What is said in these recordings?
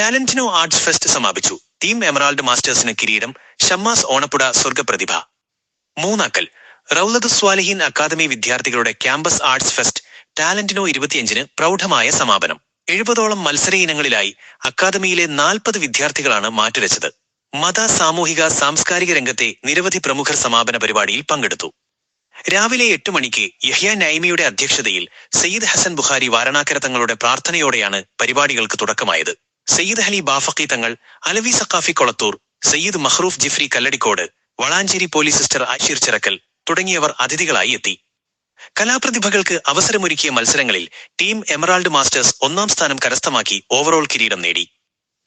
ടാലന്റിനോ arts fest സമാപിച്ചു. Team emerald മാസ്റ്റേഴ്സിന് കിരീടം ഷമ്മാസ് ഓണപ്പുട സ്വർഗപ്രതിഭ മൂന്നാക്കൽ. റൌലത് സ്വാലിഹീൻ അക്കാദമി വിദ്യാർത്ഥികളുടെ ക്യാമ്പസ് ആർട്സ് ഫെസ്റ്റ് ടാലന്റിനോ ഇരുപത്തിയഞ്ചിന് പ്രൗഢമായ സമാപനം. എഴുപതോളം മത്സര ഇനങ്ങളിലായി അക്കാദമിയിലെ നാൽപ്പത് വിദ്യാർത്ഥികളാണ് മാറ്റുരച്ചത് മത സാമൂഹിക സാംസ്കാരിക രംഗത്തെ നിരവധി പ്രമുഖർ സമാപന പരിപാടിയിൽ പങ്കെടുത്തു. രാവിലെ എട്ട് മണിക്ക് യഹ്യ നൈമിയുടെ അധ്യക്ഷതയിൽ സയ്യിദ് ഹസൻ ബുഖാരി വാരണാക്കര തങ്ങളുടെ പ്രാർത്ഥനയോടെയാണ് പരിപാടികൾക്ക് തുടക്കമായത്. സയ്യിദ് അലി ബാഫക്കി തങ്ങൾ അലവി സക്കാഫി കൊളത്തൂർ സയ്യിദ് മഹ്റൂഫ് ജിഫ്രി കല്ലടിക്കോട് വളാഞ്ചേരി പോലീസ് സിസ്റ്റർ ആഷിർ ചിറക്കൽ തുടങ്ങിയവർ അതിഥികളായി എത്തി. കലാപ്രതിഭകൾക്ക് അവസരമൊരുക്കിയ മത്സരങ്ങളിൽ ടീം എമറാൾഡ് മാസ്റ്റേഴ്സ് ഒന്നാം സ്ഥാനം കരസ്ഥമാക്കി ഓവറോൾ കിരീടം നേടി.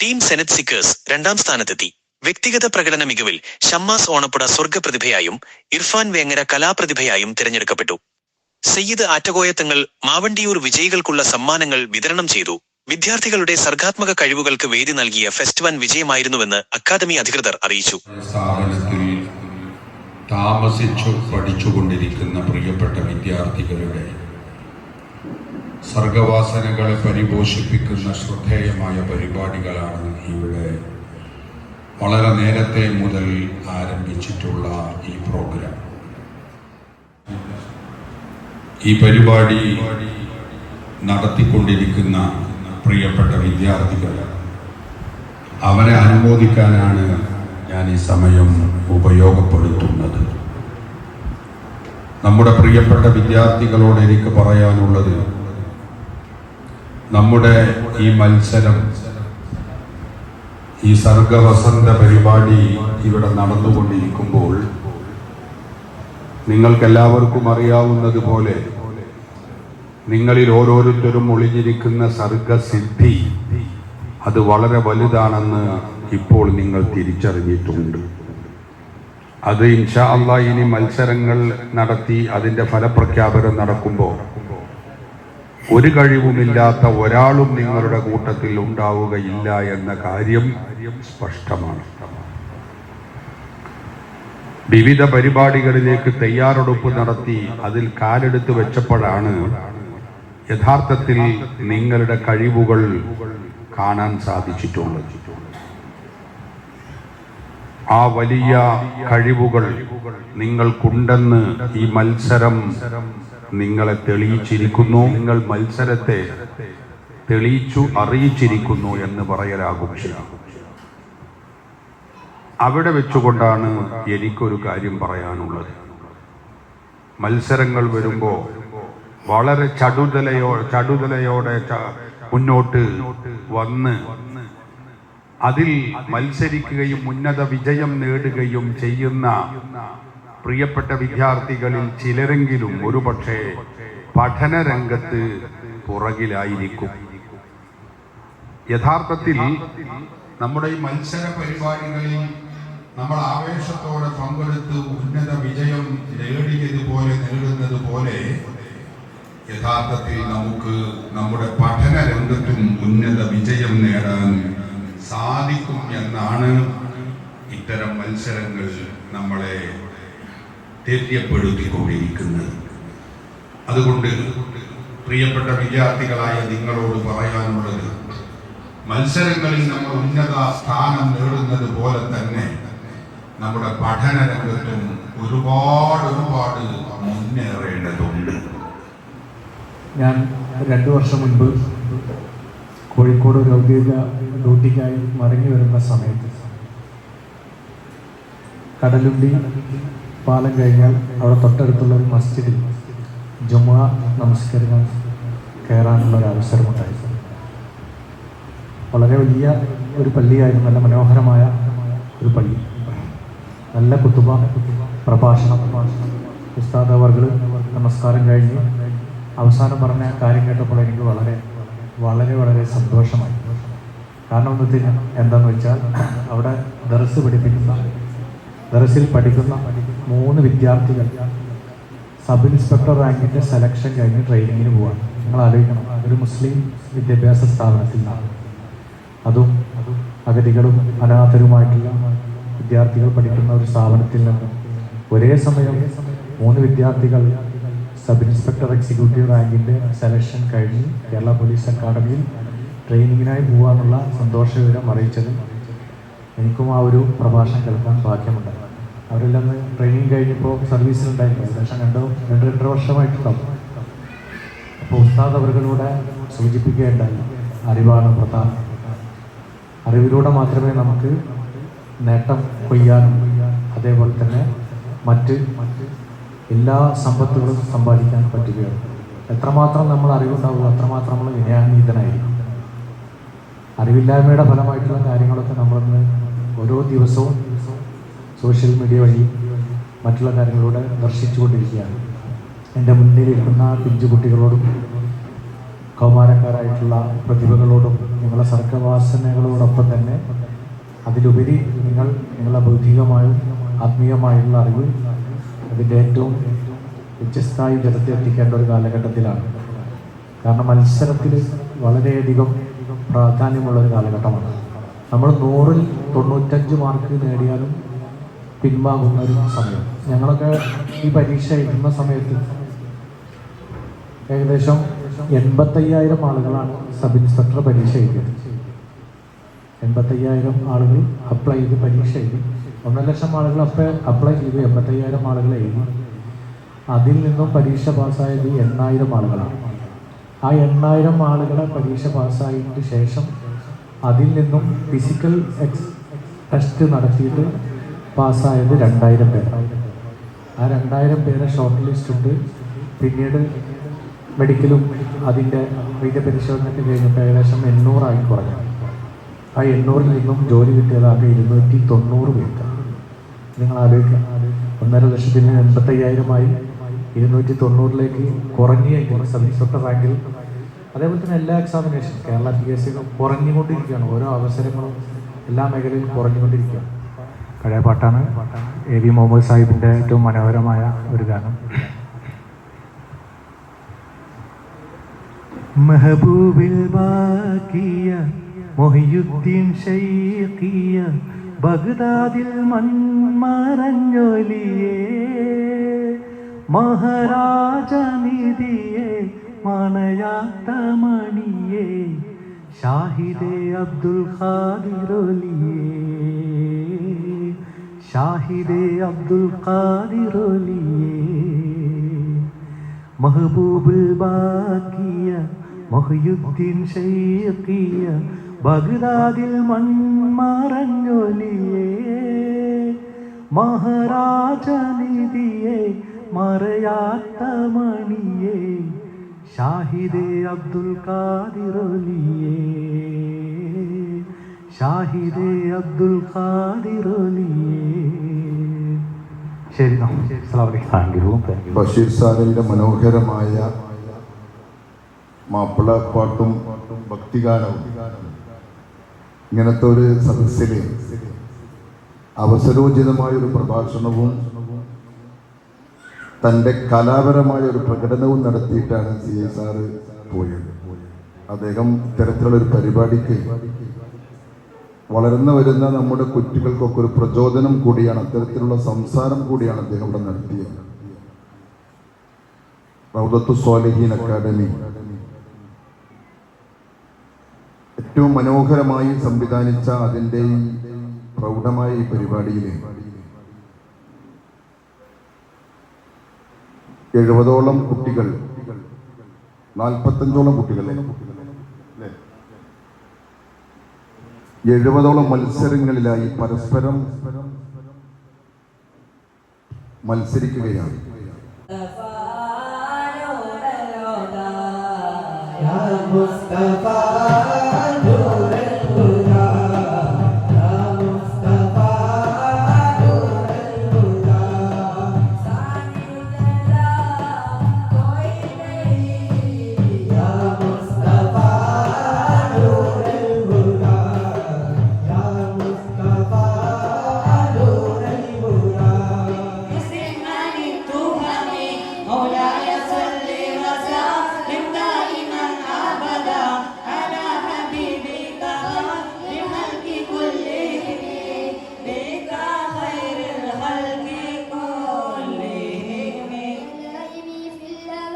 ടീം സെനറ്റ് സിക്കേഴ്സ് രണ്ടാം സ്ഥാനത്തെത്തി. വ്യക്തിഗത പ്രകടന മികവിൽ ഷമ്മാസ് ഓണപ്പുട സ്വർഗപ്രതിഭയായും ഇർഫാൻ വേങ്ങര കലാപ്രതിഭയായും തിരഞ്ഞെടുക്കപ്പെട്ടു. സയ്യിദ് ആറ്റകോയത്തങ്ങൾ മാവണ്ടിയൂർ വിജയികൾക്കുള്ള സമ്മാനങ്ങൾ വിതരണം ചെയ്തു. വിദ്യാർത്ഥികളുടെ സർഗാത്മക കഴിവുകൾക്ക് വേദി നൽകിയ ഫെസ്റ്റ് വൻ വിജയമായിരുന്നുവെന്ന് അക്കാദമി അധികൃതർ അറിയിച്ചു. സ്ഥാപനത്തിൽ താമസിച്ചു പഠിച്ചുകൊണ്ടിരിക്കുന്ന പ്രിയപ്പെട്ട വിദ്യാർത്ഥികളുടെ സർഗവാസനകളെ പരിപോഷിപ്പിക്കുന്ന ശ്രദ്ധേയമായ പരിപാടികളാണ് ഇവിടെ വളരെ നേരത്തെ മുതൽ ആരംഭിച്ചിട്ടുള്ള ഈ പ്രോഗ്രാം. ഈ പരിപാടി നടത്തിക്കൊണ്ടിരിക്കുന്ന പ്രിയപ്പെട്ട വിദ്യാർത്ഥികൾ അവരെ അനുമോദിക്കാനാണ് ഞാൻ ഈ സമയം ഉപയോഗപ്പെടുത്തുന്നത്. നമ്മുടെ പ്രിയപ്പെട്ട വിദ്യാർത്ഥികളോട് എനിക്ക് പറയാനുള്ളത് നമ്മുടെ ഈ മത്സരം ഈ സർഗവസന്ത പരിപാടി ഇവിടെ നടന്നുകൊണ്ടിരിക്കുമ്പോൾ നിങ്ങൾക്കെല്ലാവർക്കും അറിയാവുന്നത് പോലെ നിങ്ങളിൽ ഓരോരുത്തരും ഒളിഞ്ഞിരിക്കുന്ന സർഗസിദ്ധി അത് വളരെ വലുതാണെന്ന് ഇപ്പോൾ നിങ്ങൾ തിരിച്ചറിഞ്ഞിട്ടുണ്ട്. അത് ഇൻഷാ അള്ളാ ഇനി മത്സരങ്ങൾ നടത്തി അതിന്റെ ഫലപ്രഖ്യാപനം നടക്കുമ്പോൾ ഒരു കഴിവുമില്ലാത്ത ഒരാളും നിങ്ങളുടെ കൂട്ടത്തിൽ ഉണ്ടാവുകയില്ല എന്ന കാര്യം സ്പഷ്ടമാണ്. വിവിധ പരിപാടികളിലേക്ക് തയ്യാറെടുപ്പ് നടത്തി അതിൽ കാലെടുത്ത് വെച്ചപ്പോഴാണ് യഥാർത്ഥത്തിൽ നിങ്ങളുടെ കഴിവുകൾ കാണാൻ സാധിച്ചിട്ടുള്ളത് ആ വലിയ കഴിവുകൾ നിങ്ങൾക്കുണ്ടെന്ന് ഈ മത്സരം നിങ്ങളെ തെളിയിച്ചിരിക്കുന്നു. നിങ്ങൾ മത്സരത്തെ തെളിയിച്ചു അറിയിച്ചിരിക്കുന്നു എന്ന് പറയലാകും. അവിടെ വെച്ചുകൊണ്ടാണ് എനിക്കൊരു കാര്യം പറയാനുള്ളത്. മത്സരങ്ങൾ വരുമ്പോൾ വളരെ ചടുതലയോ ചടുതലയോടെ മുന്നോട്ട് വന്ന് അതിൽ മത്സരിക്കുകയും ഉന്നത വിജയം നേടുകയും ചെയ്യുന്ന പ്രിയപ്പെട്ട വിദ്യാർത്ഥികളിൽ ചിലരെങ്കിലും ഒരുപക്ഷെ പഠനരംഗത്ത് പുറകിലായിരിക്കും. യഥാർത്ഥത്തിൽ നമ്മുടെ ഈ മത്സര പരിപാടികളിൽ നമ്മൾ ആവേശത്തോടെ പങ്കെടുത്ത് ഉന്നത വിജയം പോലെ യഥാർത്ഥത്തിൽ നമുക്ക് നമ്മുടെ പഠന രംഗത്തും ഉന്നത വിജയം നേടാൻ സാധിക്കും എന്നാണ് ഇത്തരം മത്സരങ്ങൾ നമ്മളെ തെര്യപ്പെടുത്തിക്കൊണ്ടിരിക്കുന്നത് അതുകൊണ്ട് പ്രിയപ്പെട്ട വിദ്യാർത്ഥികളായ നിങ്ങളോട് പറയാനുള്ളത് മത്സരങ്ങളിൽ നമ്മൾ ഉന്നത സ്ഥാനം നേടുന്നത് പോലെ തന്നെ നമ്മുടെ പഠന രംഗത്തും ഒരുപാട് ഒരുപാട് മുന്നേറേണ്ടതുണ്ട്. ഞാൻ രണ്ടു വർഷം മുൻപ് കോഴിക്കോട് ഒരു ഔദ്യോഗിക ഡ്യൂട്ടിക്കായി മടങ്ങി വരുന്ന സമയത്ത് കടലുണ്ടി പാലം കഴിഞ്ഞാൽ അവിടെ തൊട്ടടുത്തുള്ള ഒരു മസ്ജിദിൽ ജുമാ നമസ്കരിക്കാൻ കയറാനുള്ള ഒരു അവസരമുണ്ടായി. വളരെ വലിയ ഒരു പള്ളിയായിരുന്നു. നല്ല മനോഹരമായ ഒരു പള്ളി. നല്ല കുത്തുബ പ്രഭാഷണം. ഉസ്താദ് അവർകൾ നമസ്കാരം കഴിഞ്ഞ് അവസാനം പറഞ്ഞ കാര്യം കേട്ടപ്പോൾ എനിക്ക് വളരെ വളരെ വളരെ സന്തോഷമായി. കാരണം എന്ന് എന്താന്ന് വെച്ചാൽ അവിടെ ദർസ് പഠിപ്പിക്കുന്ന ദർസിൽ പഠിക്കുന്ന മൂന്ന് വിദ്യാർത്ഥികൾ സബ് ഇൻസ്പെക്ടർ റാങ്കിന്റെ സെലക്ഷൻ കഴിഞ്ഞ് ട്രെയിനിങ്ങിന് പോവാണ്. നിങ്ങൾ ആലോചിക്കണം ഒരു മുസ്ലിം വിദ്യാഭ്യാസ സ്ഥാപനത്തിൽ നിന്നാണ്. അതും അഗതികളും അനാഥരുമായിട്ടുള്ള വിദ്യാർത്ഥികൾ പഠിക്കുന്ന ഒരു സ്ഥാപനത്തിൽ നിന്ന്. ഒരേ സമയം മൂന്ന് വിദ്യാർത്ഥികൾ സബ് ഇൻസ്പെക്ടർ എക്സിക്യൂട്ടീവ് റാങ്കിന്റെ സെലക്ഷൻ കഴിഞ്ഞ് കേരള പോലീസ് അക്കാഡമിയിൽ ട്രെയിനിങ്ങിനായി പോകാനുള്ള സന്തോഷവിവരം അറിയിച്ചതും എനിക്കും ആ ഒരു പ്രഭാഷണം കേൾക്കാൻ ഭാഗ്യമുണ്ടായിരുന്നു അവരെല്ലാം ട്രെയിനിങ് കഴിഞ്ഞപ്പോൾ സർവീസിലുണ്ടായിരുന്നു. ഏകദേശം രണ്ടോ രണ്ട് രണ്ടര വർഷമായിട്ടുണ്ടാവും. അപ്പോൾ ഉസ്താദ് അവരുടെ സൂചിപ്പിക്കുകയുണ്ടായി അറിവാണ് പ്രധാനം. അറിവിലൂടെ മാത്രമേ നമുക്ക് നേട്ടം കൊയ്യാനും അതേപോലെ തന്നെ മറ്റ് എല്ലാ സമ്പത്തുകളും സമ്പാദിക്കാൻ പറ്റുകയുള്ളൂ. എത്രമാത്രം നമ്മൾ അറിവുണ്ടാവുക അത്രമാത്രം നമ്മൾ വിനയാനീതനായിരിക്കും. അറിവില്ലായ്മയുടെ ഫലമായിട്ടുള്ള കാര്യങ്ങളൊക്കെ നമ്മളിന്ന് ഓരോ ദിവസവും സോഷ്യൽ മീഡിയ വഴി മറ്റുള്ള കാര്യങ്ങളിലൂടെ ദർശിച്ചുകൊണ്ടിരിക്കുകയാണ്. എന്റെ മുന്നിലിരിക്കുന്ന പിഞ്ചു കുട്ടികളോടും കൗമാരക്കാരായിട്ടുള്ള പ്രതിഭകളോടും നിങ്ങളുടെ സർഗവാസനകളോടൊപ്പം തന്നെ അതിലുപരി നിങ്ങൾ നിങ്ങളുടെ ബൗദ്ധികമായും ആത്മീയമായുള്ള അറിവ് അതിന്റെ ഏറ്റവും വ്യത്യസ്തമായി ജനത്തെ എത്തിക്കേണ്ട ഒരു കാലഘട്ടത്തിലാണ്. കാരണം മത്സരത്തിൽ വളരെയധികം പ്രാധാന്യമുള്ള ഒരു കാലഘട്ടമാണ്. നമ്മൾ നൂറിൽ തൊണ്ണൂറ്റഞ്ച് മാർക്ക് നേടിയാലും പിൻവാങ്ങുന്ന ഒരു സമയം. ഞങ്ങളൊക്കെ ഈ പരീക്ഷ എഴുതുന്ന സമയത്ത് ഏകദേശം എൺപത്തയ്യായിരം ആളുകളാണ് സബ് ഇൻസ്പെക്ടർ പരീക്ഷ എഴുതിയത്. എൺപത്തയ്യായിരം ആളുകൾ അപ്ലൈ ചെയ്ത് പരീക്ഷ എഴുതി. ഒന്നര ലക്ഷം ആളുകൾ അപ്ലൈ അപ്ലൈ ചെയ്ത് എൺപത്തയ്യായിരം ആളുകൾ എഴുതി. അതിൽ നിന്നും പരീക്ഷ പാസ്സായത് എണ്ണായിരം ആളുകളാണ്. ആ എണ്ണായിരം ആളുകളെ പരീക്ഷ പാസ്സായതിന് ശേഷം അതിൽ നിന്നും ഫിസിക്കൽ എക്സ് ടെസ്റ്റ് നടത്തിയിട്ട് പാസ്സായത് രണ്ടായിരം പേരാണ്. ആ രണ്ടായിരം പേരെ ഷോർട്ട് ലിസ്റ്റ് ഉണ്ട്. പിന്നീട് മെഡിക്കലും അതിന്റെ വൈദ്യപരിശോധനയ്ക്ക് കഴിഞ്ഞിട്ട് ഏകദേശം എണ്ണൂറായി കുറഞ്ഞു. ആ എണ്ണൂറിൽ നിന്നും ജോലി കിട്ടിയതാകെ ഇരുന്നൂറ്റി തൊണ്ണൂറ് പേർക്ക്. നിങ്ങൾ ആലോചിക്കാം. ഒന്നര ലക്ഷത്തിന് എൺപത്തയ്യായിരമായി ഇരുന്നൂറ്റി തൊണ്ണൂറിലേക്ക് കുറഞ്ഞ സബ്ജക്ട് റാങ്കിൽ. അതേപോലെ തന്നെ എല്ലാ എക്സാമിനേഷൻ കേരള പി എസ് സികളും കുറഞ്ഞുകൊണ്ടിരിക്കുകയാണ്. ഓരോ അവസരങ്ങളും എല്ലാ മേഖലയിലും കുറഞ്ഞുകൊണ്ടിരിക്കുകയാണ്. പഴയ പാട്ടാണ് എ വി മുഹമ്മദ് സാഹിബിന്റെ ഏറ്റവും മനോഹരമായ ഒരു ഗാനം. മെഹബൂബിൽ ബാക്കിയ മൊഹിയുദ്ദീൻ ഷൈഖിയ ബഗ്ദാദിൽ മൺമറഞ്ഞൊലിയേ മഹാരാജനിധിയെ മണയാത്ത മണിയേ ഷാഹിദെ അബ്ദുൽ ഖാദിറൊലിയേ ഷാഹിദെ അബ്ദുൽ ഖാദിറൊലിയേ മഹബൂബുൽ ബാക്കിയ മൊഹയുദ്ദീൻ ഷൈഖിയ ബഗ്ദാദിൽ മൺമറഞ്ഞൊലിയേ മഹാരാജനിധിയെ മറയാത്ത മണിയേ ഷാഹിദെ അബ്ദുൽ കാദിറൊലിയേ ഷാഹിദെ അബ്ദുൽ കാദിറൊലിയേ ബഷീർ സാറിന്റെ മനോഹരമായ മാപ്പിളപ്പാട്ടും ഭക്തിഗാനവും. ഇങ്ങനത്തെ ഒരു സദസ്സിലെ അവസരോചിതമായ ഒരു പ്രഭാഷണവും തന്റെ കലാപരമായ ഒരു പ്രകടനവും നടത്തിയിട്ടാണ് സി എ സാറ് പോയത്. അദ്ദേഹം ഇത്തരത്തിലുള്ള ഒരു പരിപാടിക്ക് വളർന്നു വരുന്ന നമ്മുടെ കുട്ടികൾക്കൊക്കെ ഒരു പ്രചോദനം കൂടിയാണ് അത്തരത്തിലുള്ള സംസാരം കൂടിയാണ് അദ്ദേഹം ഇവിടെ നടത്തിയത്. റൗദത്തു സ്വാലിഹീൻ അക്കാദമി ഏറ്റവും മനോഹരമായി സംവിധാനിച്ച അതിന്റെ ഈ പ്രൗഢമായ ഈ പരിപാടിയിൽ എഴുപതോളം കുട്ടികൾ നാൽപ്പത്തഞ്ചോളം കുട്ടികൾ എഴുപതോളം മത്സരങ്ങളിലായി പരസ്പരം മത്സരിക്കുകയാണ്. മുസ്തഫ